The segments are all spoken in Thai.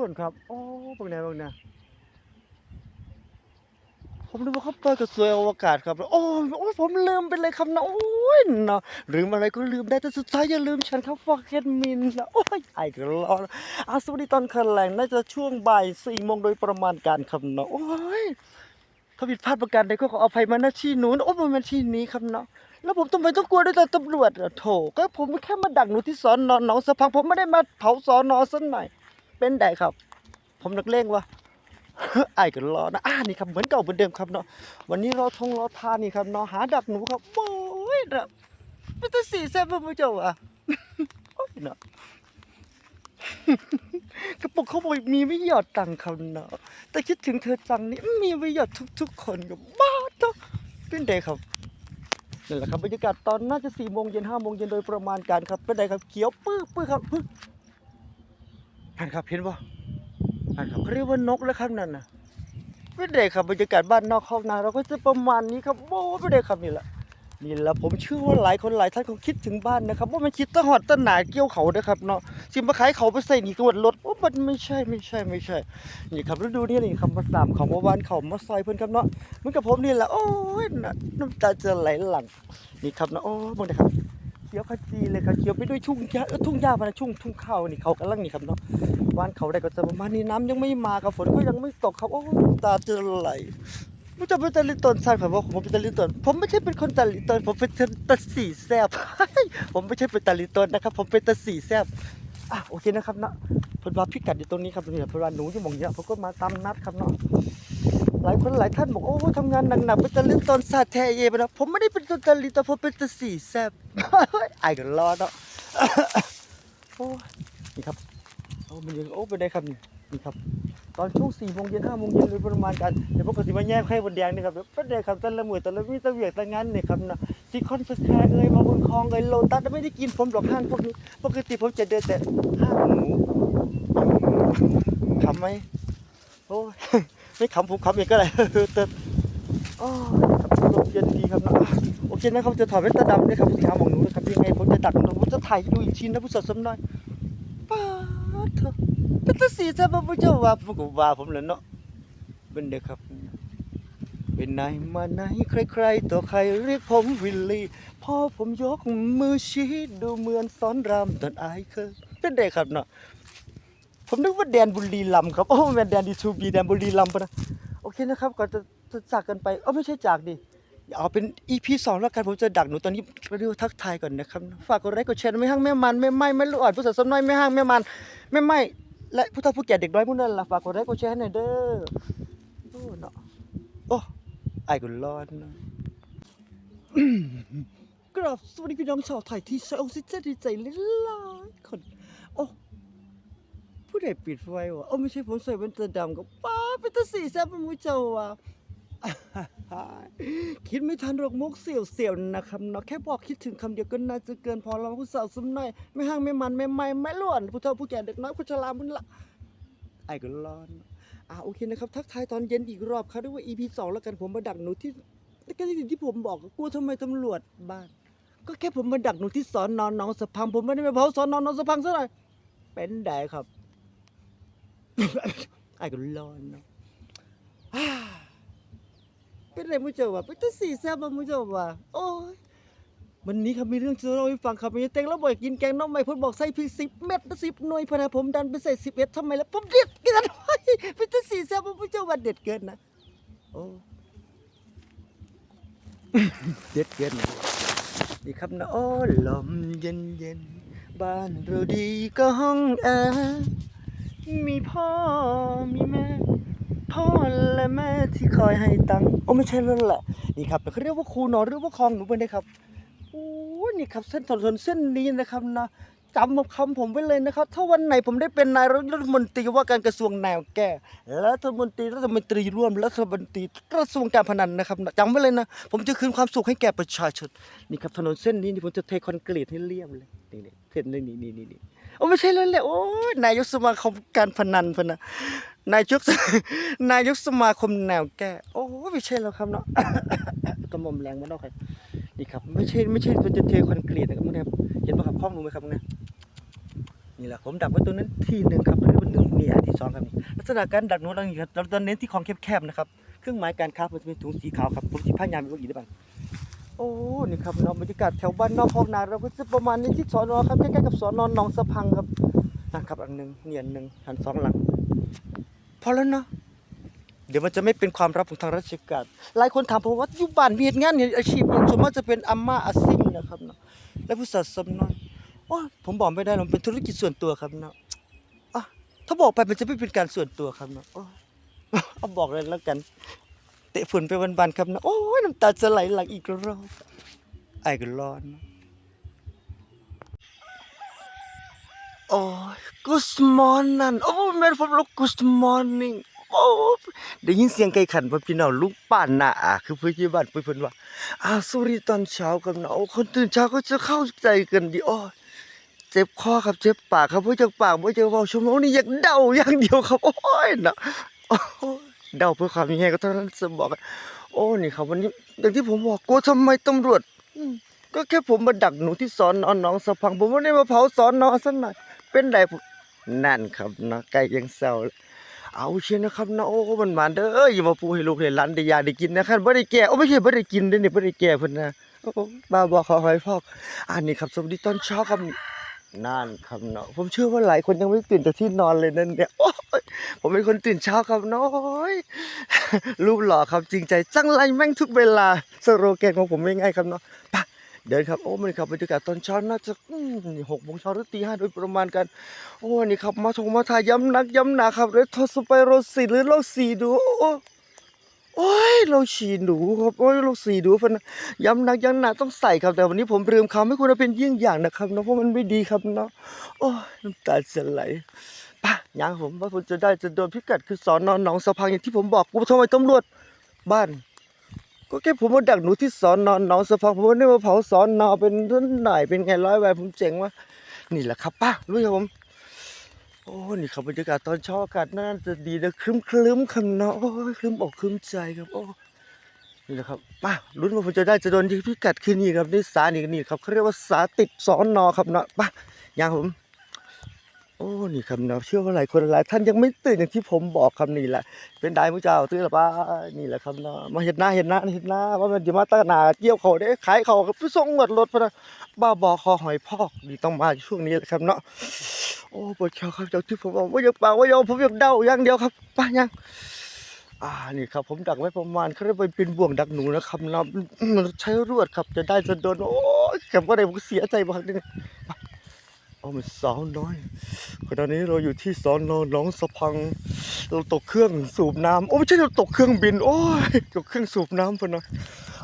พ่นครับโอ้บางแนวบางแนวผมนึกว่าเขาเปิดกระสวยอวกาศครับ โอ้ยโอ้ผมลืมไปเลยครับนะโอ้ยนะลืมอะไรก็ลืมได้แต่สุดท้ายอย่าลืมฉันครับฟอกเกตมินนะโอ้ยไอ้ก็รอนอาสวัสดีตอนคันแหลงน่าจะช่วงบ่ายสี่โมงโดยประมาณการครับนะโอ้ยถ้าผิดพลาดประการใดก็ขออภัยมาณที่นู้นโอ้ยมันเป็นที่นี้ครับเนาะแล้วผมทำไมต้องกลัวด้วยตำรวจโถก็ผมแค่มาดักหนูที่สอนนอนหนองสะพังผมไม่ได้มาเผาสอนอสักหน่อย เป็นได้ครับ ผมนักเลงวะไอ้ก็รอนะอ่านี่ครับเหมือนเก่าเหมือนเดิมครับเนาะวันนี้เรอทงรอทานนี่ครับเนาะหาดักหนูครับโอ้ยนะเป็นตัวสีแซ่บเพื่อนเจ้าอะโอ้ยเนาะกระปุกเขาบอกมีไม่หยอดตังค์เขาเนาะแต่คิดถึงเธอจังนี่มีไม่หยอดทุก ๆ คนกับบ้าเนาะเป็นไดครับนี่แหละครับบรรยากาศตอนน่าจะสี่โมงเย็นห้าโมงเย็นโดยประมาณการครับเป็นไดครับเขียวปื้อปื้อครับ ปึ๊บนั่นครับเห็นปะนั่นครับเขาเรียกว่านกแล้วครับนั่นนะเป็นไดครับบรรยากาศบ้านนอกห้องนาเราก็จะประมาณนี้ครับโอ้เป็นไดครับนี่แหละนี่แหละผมเชื่อว่าหลายคนหลายท่านคงคิดถึงบ้านนะครับว่ามันคิดตะหอดตะหนาเกี่ยวเขานะครับเนาะสิมาขายเขาไปใส่หนีกวดรถโอ้มันไม่ใช่ไม่ใช่ไม่ใช่ นี่ครับฤดูนี้นี่ครับมาสามเขามาวานเขามาซอยเพื่อนครับเนาะเหมือนกับผมนี่แหละโอ้ยนะน้ำตาจะไหลหลั่งนี่ครับนะโอ้มึงนะครับ ขียวขจีเลยครับเขียวไปด้วยทุ่งหญ้าเออทุ่งหญ้าพนะทุ่งทุ่งข้าวนี่เขากำลังนี่ครับเนาะวานเขาได้ก็จะประมาณนี้น้ำยังไม่มาครับฝนก็ยังไม่ตกครับโอ้ตาจะไหลไม่จะเป็นตะลิตนใช่ครับว่าผมเป็นตะลิตนผมไม่ใช่เป็นคนตะลิตนผมเป็นตะสีแซบผมไม่ใช่เป็นตะลิตนนะครับ ผมเป็นตะสีแซบอะโอเคนะครับเนาะเพนว่าพิกัดอยู่ตรงนี้ครับตรงนี้พนว่าหนูอยู่หมองเนี้ยผมก็มาตามนัดครับเนาะ หลายคนหลายท่านบอกโอ้ทำงานหนักๆเป็นตะลิตอนซาแทเยไปนะผมไม่ได้เป็นตะลิตอนผมเป็นตะสีแซบไอ้ก็รอดเนาะโอ้นี่ครับโอ้มันยังโอ้ไปได้ครับนี่นี่ครับ ตอนช่วงสี่โมงเย็นห้าโมงเย็นโดยประมาณกันเดี๋ยวปกติมาแยกให้บนแดงนี่ครับเป็นไดครับต่ละมือต่ละวิตะเวียกต่งานนี่ครับนะซีคอนสแควร์เอ้ยมาบนคลองเอ้ยโลตัสไม่ได้กินผมหรอกห้างพวกนี้ปกติผมจะเดินแต่ห้างหมูขำไหมโอ้ ไม่ขำผมขำเองก็ได้แต่อ๋อครับลมเย็นดีครับนะโอเคนะครับจะถอดแว่นตาดำนะครับสีขาวมองหนูนะครับยังไงผมจะดักผมจะถ่ายให้ดูอีกทีนนะผู้สดสมน้อยป้าเถอะเป็นตาสีแท้บ่ผู้เจ้าว่าผมก็ว่าผมแหล้วเนาะเป็นเด็กครับ เป็นไหนมาไหนใครๆตัวใครเรียกผมวิลลี่พ่อผมยกมือชี้ดูเหมือนสอนรามตอนอายเคยเป็นเด็กครับเนาะ ผมนึกว่าแดนบุรีรัมย์ครับโอ้แมนแดนดีทูบีแดนบุรีรัมย์ปะนะโอเคนะครับก่อนจะจะจากกันไปเออไม่ใช่จากดิเอาเป็น EP สองแล้วกันผมจะดักหนูตอนนี้เรียกทักทายก่อนนะครับฝากกดไลค์กดแชร์ไม่ห้างแม่มันแม่ไม่ไม่ลูกอ่อนผู้สาวสมน้อยแม่ห้างแม่มันแม่ไม่และผู้เฒ่าผู้แก่เด็กน้อยพวกนั้นล่ะฝากกดไลค์กดแชร์ให้หน่อยเด้อโอ้เนาะโอ้ไอ้กุลอนนะกราบสวัสดีพี่น้องชาวไทยที่ใช้ออกซิเจนดีใจหลายๆคนโอ้ ผู้ใดปิดไฟวะโอ้ไม่ใช่ผมใส่แว่นตาดำก็ป้าเป็นตาสีแซ่บเป็นมูเจ้าวะคิดไม่ทันหรอกมุกเสี่ยวเสี่ยวๆนะครับเนาะแค่บอกคิดถึงคำเดียวก็น่าจะเกินพอเราผู้สาวสมน้อยไม่ห่างไม่มันไม่ไม่ไม่ล้วนผู้เฒ่าผู้แก่เด็กน้อยผู้ชรามุนละไอ้ก็ร้อนอ่าโอเคนะครับทักทายตอนเย็นอีกรอบครับด้วยว่า EP สองแล้วกันผมมาดักหนูที่ก็ที่ที่ผมบอกกลัวทำไมตำรวจบ้าน ก็แค่ผมมาดักหนูที่สอนนอนน้องสะพังผมไม่ได้ไปเผาสอนนอนน้องสะพังซะหน่อยเป็นได้ครับ ไอ้ก็ร้อนเนาะเป็นไรมุจ้าวะเป็นตาสีแซ่บมามุจ้าวะโอ้ยวันนี้ครับมีเรื่องจะเล่าให้ฟังครับมีเต็งแล้วบอกกินแกงน้องใหม่พ่นบอกใส่พริกสิบเม็ดสิบหน่วยพนะผมดันไปใส่สิบเอ็ดทำไมล่ะผมเด็ดกินไปเป็นตาสีแซ่บมามุจ้าวะเด็ดเกินนะโอ้เด็ดเกินนี่ครับนะโอ้ลมเย็นเย็นบ้านเราดีก็ห้องแอร์ มีพ่อมีแม่ พ่อและแม่ที่คอยให้ตังค์โอ้ไม่ใช่แล้วแหละนี่ครับเขาเรียกว่าครูหนอนหรือว่าคลองหนูเป็นไงครับโอ้นี่ครับเส้นถนนเส้นนี้นะครับนะจำคำผมไว้เลยนะครับ ถ้าวันไหนผมได้เป็นนายรัฐมนตรีว่าการกระทรวงแนวแก้รัฐมนตรีรัฐมนตรีร่วมรัฐมนตรีกระทรวงการพนันนะครับนะจำไว้เลยนะ ผมจะคืนความสุขให้แก่ประชาชนนี่ครับถนนเส้นนี้นี่ผมจะเทคอนกรีตให้เรียบเลยนี่นี่เส้นนี้นี่นี่นี่ โอ้ไม่ใช่แล้วแหละโอ้ยนายกสมาคมการพนันพนะนายกนายกสมาคมแนวแก้โอ้ไม่ใช่แล้วครับเนาะกระหม่อมแรงมาเนาะครับนี่ครับ ไม่ใช่ไม่ใช่เป็นจะเทคอนกรีตนะครับมึงนะครับเห็นป่ะครับห้องหนูไหมครับมึงเนี่ยนี่แหละผมดักไว้ตรงนั้นที่หนึ่งครับเรียกว่าหนึ่งเนี่ยที่สองครับนี่ลักษณะการดักหนูดังนี้ครับเราจะเน้นที่คลองแคบๆนะครับเครื่องหมายการค้ามันจะเป็นถุงสีขาวครับผมสีผ้ายามอีกอีกได้บ้าง โอ้ นี่ครับเนาะบรรยากาศแถวบ้านนอกคลองนาเราก็จะประมาณนี้ที่สอนอครับใกล้ๆกับสอนอนหนองสะพังครับนะครับอันหนึ่งเนียนหนึ่งหันสองหลัง พอแล้วเนาะเดี๋ยวมันจะไม่เป็นความลับของทางราชการหลายคนถามผมว่าอยู่บ้านมีเหตุงานเนี่ยอาชีพอย่างส่วนมากจะเป็นอาม่าอาซิ่งนะครับเนาะและผู้สัตว์สมน้อยโอ้ผมบอกไม่ได้หรอกมันเป็นธุรกิจส่วนตัวครับเนาะอะถ้าบอกไปมันจะไม่เป็นการส่วนตัวครับเนาะโอ้ยเอาบอกเลยแล้วกัน เตะฝุ่นไปวันๆครับนะโอ้ยน้ำตาจะไหลหลังอีกรอบไอ้ก็ร้อน โอ้ย good morning โอ้แม่ผมลุก good morning โอ้ได้ยินเสียงไก่ขันพ่อพี่น้องลูกป่านน่ะอะคือเพื่อนที่บ้านเพื่อนว่าอ้าวสวัสดีตอนเช้าครับเนาะโอ้คนตื่นเช้าก็จะเข้าใจกันดีโอ้ยเจ็บคอครับเจ็บปากครับเพื่อจากปากเพื่อจากเบาชั่วโมงนี้อยากเดาอย่างเดียวครับโอ้ยนะโอ้ย เดาเพื่อความยังไงก็เท่านั้นจะบอกกันโอ้นี่ครับวันนี้อย่างที่ผมบอกกลัวทำไมตำรวจอืมก็แค่ผมมาดักหนูที่สอนนอนน้องสะพัง ผมไม่ได้มาเผาสอนนอสักหน่อยเป็นไรผมนั่นครับนะไก่ยังเศร้าเลยเอาเชียวนะครับนะโอ้มันมาเด้ออย่ามาปูให้ลูกให้หลานได้ยาได้กินนะครับบ่ได้แก่โอ้ไม่ใช่บ่ได้กินเด้อนี่บ่ได้แก่เพิ่นนะโอ้บ้าบ่ขอหอยพอก อันนี้ครับสวัสดีตอนเช้าครับ นั่นครับเนาะผมเชื่อว่าหลายคนยังไม่ตื่นจากที่นอนเลยนั่นเนี่ยผมเป็นคนตื่นเช้าครับน้อยรูปหล่อครับจริงใจจังไรแม่งทุกเวลาสโลแกนของผมไม่ง่ายครับเนาะไปเดินครับโอ้มันครับบรรยากาศตอนเช้าน่าจะหกโมงเช้าหรือตีห้าโดยประมาณกัน โอ้นี่ครับมาทงมาทายย้ำนักย้ำหนาครับเรทอสไปโรสีหรือโรสีดูโอ้ โอ้ยโราฉีดหนูครับโอ้ยโรสีดูพันนย้ำนักย้ำหนาต้องใส่ครับแต่วันนี้ผมลืมคำให้คุณเอาเป็นยิ่งอย่างนะครับเนาะเพราะมันไม่ดีครับเนาะโอ้ยน้ำตาจะไหลป่ะยังผมว่าผมจะได้จะโดนพิกัดคือสอนนอนหนองสะพังอย่างที่ผมบอกกูทำไมตำรวจบ้าน ก็แค่ผมมาดักหนูที่สอนนอนหนองสะพังผมไม่ได้มาเผาสอนนอเป็นเรื่องไหนเป็นไงร้อยใบผมเจ๋งวะนี่แหละครับป้ารู้ครับผม โอ้นี่ครับบรรยากาศตอนเช้าอากาศน่าจะดีนะครึ้มคลึ้มคันเนาะโอ้ยครึ้มอกครึ้มใจครับโอ้นี่นะครับมาลุ้นว่าผมจะได้จะโดนที่พิกัดคืนนี้ครับนี่สานี่นี่ครับเขาเรียกว่าสาติดสอนนอครับเนาะป่ะยังผม โอ้นี่ครับเนาะเชื่อว่าหลายคนหลายท่านยังไม่ตื่นอย่างที่ผมบอกครับนี่แหละเป็นได้มุเจ้าตื่นหรือเปล่านี่แหละครับเนาะมาเห็นหน้าเห็นหน้าเห็นหน้าว่ามันจะมาตั้งหนาเกี่ยวเขาได้ขายเขาครับส่งหมดรถพนะบ้าบอคอหอยพอกนี่ต้องมาช่วงนี้แหละครับเนาะโอ้ปวดเข่าครับจาที่ผมบอกว่าอยากปากว่ายอมผมอยากเดาอย่างเดียวครับป้ายังอ่านี่ครับผมดักไว้ประมาณเขาเรียกว่าเป็นบ่วงดักหนูนะครับนะมันใช้รวดครับจะได้จะโดนโอ้ยแกก็ได้ผมเสียใจมากเลย โอ้มันสาวน้อยขณะนี้เราอยู่ที่สอนอหนองสะพัง เราตกเครื่องสูบน้ำโอ้ไม่ใช่เราตกเครื่องบิน โอ้ยตกเครื่องสูบน้ำพะนะ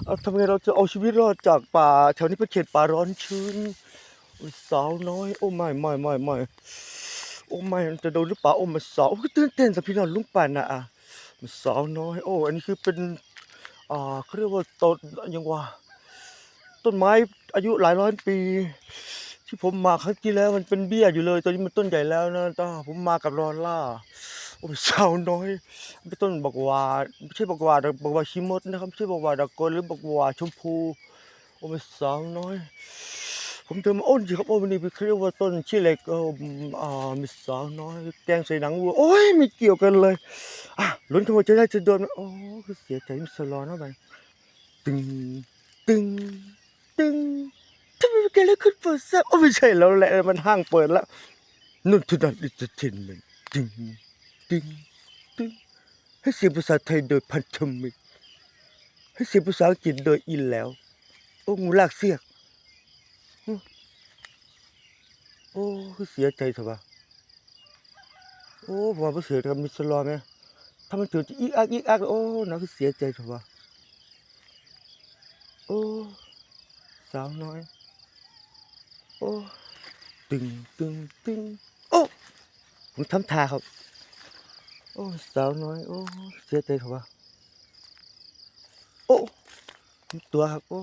เอาทำไงเราจะเอาชีวิตรอดจากป่าแถวนี้เป็นเขตป่าร้อนชื้นสาวน้อย โอ้ไม่ไม่ไม่ไม่โอ้ไม่จะโดนหรือเปล่าโอ้มันสาวตื่นเต้นสัพี่น้องลุงป่านนะอะมันสาวน้อย โอ้อันนี้คือเป็นอ่าเขาเรียกว่าต้นยังว่า ต้นไม้อายุหลายร้อยปี ที่ผมมาครั้งที่แล้วมันเป็นเบี้ยอยู่เลยตอนนี้มันต้นใหญ่แล้วนะตาผมมากับรอนล่าโอ้ยสาวน้อยเป็นต้นบักวาไม่ใช่บักวาดอกบักวาชิมดนะครับไม่ใช่บักวาดอกกลหรือบักวาชมพูโอ้ยสาวน้อย ผมเดินมาโอ้นสิครับโอ้วันนี้ไปเรียกว่าต้นชื่อเล็กเอ่ออ่ามีสาวน้อยแกงใส่หนังวัวโอ้ยไม่เกี่ยวกันเลยอะลุ้นกันว่าจะได้จะโดนโอ้คือเสียใจมิสลอนะไปตึงตึงตึง กันเกิดอะไรขึ้นเปิดแซ่บโอ้ไม่ใช่แล้วแหละมันห้างเปิดแล้วนุ่นทุนันอิตเทนเมนตึงตึงตึงให้เสียงภาษาไทยโดยพันธมิตรให้เสียงภาษาอังกฤษโดยอินแล้ว โอ้งูลากเสียก โอ้คือเสียใจเถอะวะโอ้ผมว่าบ่เสียกับมิสลอไหมถ้ามันถือจะอีกอักอีกอักโอ้น่าคือเสียใจเถอะวะโอ้สาวน้อย โอ้ตึงตึงตึงโอ้ผมทำท่าครับโอ้สาวน้อยโอ้เสียใจเถอะวะโอ้ตัวครับโอ้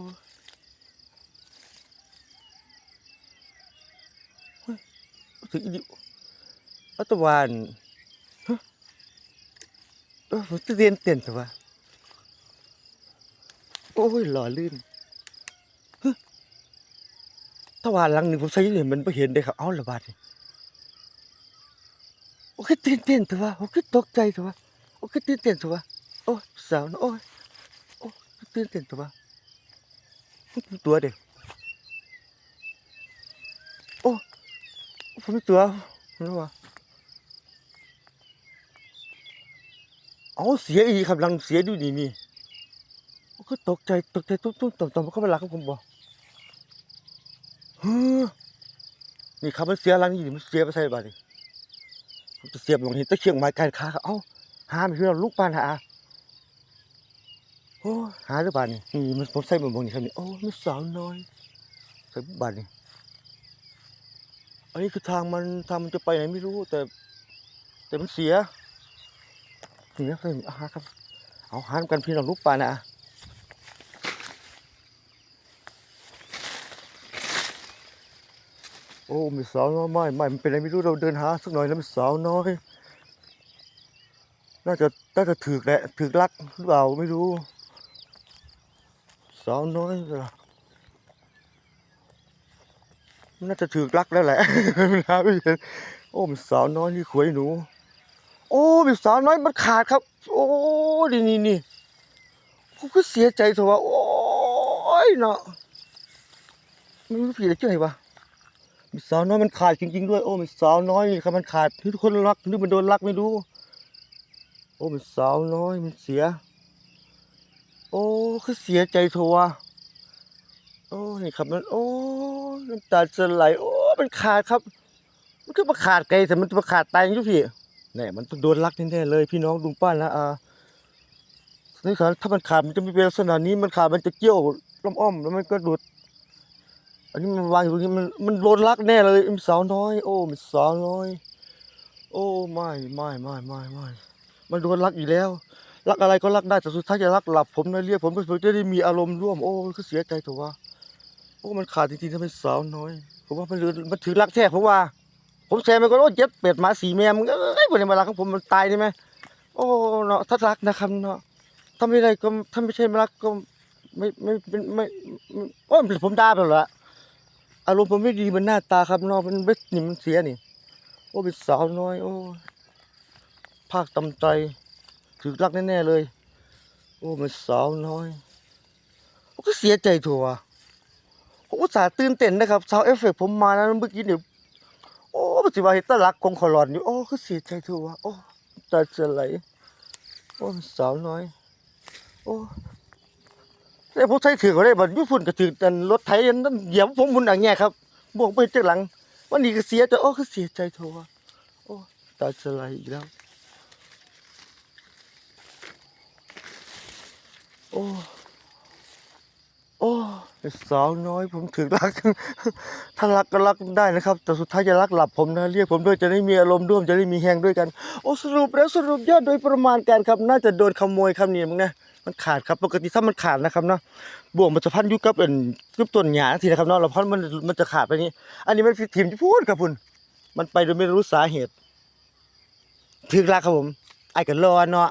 ถึงอีดิอัตวาว่าหลังหนึ่งผมใส่เนี่ยมันไม่เห็นเลยครับ เอาละบาดนี่โอ้คือตื่นเต้นเถอะวะโอ้คือตกใจเถอะวะโอ้คือตื่นเต้นเถอะวะโอ้สาวนะโอ้ยโอ้คือตื่นเต้นเถอะวะตัวเด็กโอ้ผมมีตัวรู้วะเอาเสียอีกครับลังเสียดูนี่นี่โอ้คือตกใจตกใจตุ้มตุ้มต่อมต่อมเข้าไปหลักของผมบ่เฮ้อ นี่ครับมันเสียลังนี่มันเสียไปใส่บาดนี่ผมจะเสียบลงเห็นตะเคียงไม้การค้าครับเอ้าหาไม่เพื่อนลูกปานหาโอ้หาหรือเปล่านี่นี่มันผมใส่บนบงนี่ครับนี่โอ้มันสาวน้อยใส่บาทนี่อันนี้คือทางมันทางมันจะไปไหนไม่รู้แต่ แต่มันเสียนี่นะครับอาหาครับ เอาหากันพี่น้องลูกปลานะ อ้มีสาวน้อยไม่ไม่มันเป็นอะไรไม่รู้เราเดินหาสักหน่อยแล้วมันสาวน้อย น่าจะน่าจะถือแหละถือลักหรือเปล่าไม่รู้ สาวน้อยเหรอน่าจะถือลักแล้วแหละหาไม่เห็นโอ้มันสาวน้อยนี่ขวยหนู โอ้มันสาวน้อยมันขาดครับ โอ้นี่นี่นี่ผมก็เสียใจเถอะว่าโอ้ยเนาะไม่รู้ผิดอะไรที่ไหนวะ มีสาวน้อยมันขาดจริงๆด้วย โอ้มีสาวน้อยนี่ครับมันขาดที่ทุกคนรักหรือมันโดนรักไม่รู้ โอ้มันสาวน้อยมันเสีย โอ้คือเสียใจโทวโอ้นี่ครับมันโอ้น้ำตาจะไหลโอ้มันขาดครับ มันก็มาขาดไกลแต่มันมาขาดตายอยู่พี่เนี่ยมันต้องโดนลักแน่ๆเลย พี่น้องลุงป้านะอานี่ครับถ้ามันขาดมันจะไม่เป็นลักษณะนี้มันขาดมันจะเกี่ยวล้อมอ้อมแล้วมันก็ดูด อันนี้มันวางอยู่ตรงนี้มันมันโดนลักแน่เลยมันสาวน้อย โอ้มันสาวน้อย โอ้ไม่ไม่ไม่ไม่ไม่มันโดนรักอีกแล้วรักอะไรก็รักได้แต่สุดท้ายจะรักหลับผมนะเรียกผมผมจะได้มีอารมณ์ร่วมโอ้ก็เสียใจเถอะวะโอ้มันขาดจริงๆทำไมสาวน้อย ผมว่ามันลืมมันถือรักแท้ผมว่า ผมแซมมันก็โอ้เจ็ดเป็ดหมาสีแมวมันเอ้ยบนในมารักของผมมันตายได้ไหมโอ้เนาะถ้ารักนะครับเนาะถ้าไม่ได้ก็ถ้าไม่ใช่มารักก็ไม่ไม่ไม่ไม่ไม่โอ้ผมด่าไปแล้ว อารมณ์ผมไม่ดีมันหน้าตาครับนาะมันไม่นี่มันเสียนี่ โอ้เป็นสาวน้อย โอ้ภาคตำใจถือรักแน่ๆเลย โอ้มันสาวน้อยก็เสียใจถั่วผมอุตส่าห์ตื่นเต้นนะครับสาวเอฟเฟกผมมาแล้วเมื่อกี้เนี่ยโอ้ปฏิวัติตลักคงขอหลอนอยู่โอ้ก็เสียใจถั่วโอ้ตาจะไหลโอ้มันสาวน้อย โอ้ แต่ผมใช้ถือก็ได้บัดยุฝุ่นก็ถือแต่รถไถนั่นเหยียบผมบุญอย่างเงี้ยครับบวกไปจากหลัง วันนี้ก็เสียใจโอ้ก็เสียใจถั่วโอ้ตาจะไหลอีกแล้ว โอ้โอ้สาวน้อยผมถึงรัก ถ้ารักก็รักได้นะครับ แต่สุดท้ายจะรักหลับผมนะ เรียกผมด้วยจะได้มีอารมณ์ร่วมจะได้มีแหงด้วยกัน โอ้สรุปแล้วสรุปยอดโดยประมาณการครับ น่าจะโดนขโมยครับนี่มึงนะ มันขาดครับปกติถ้ามันขาดนะครับเนาะบ่วงมันจะพันอยู่กับเป็นกับต้นหญ้าทีนะครับเนาะเราพันมันมันจะขาดไปนี้ อันนี้มันทีมที่พูดครับคุณมันไปโดยไม่รู้สาเหตุถึงรักครับผมไอ้กันรอเนาะ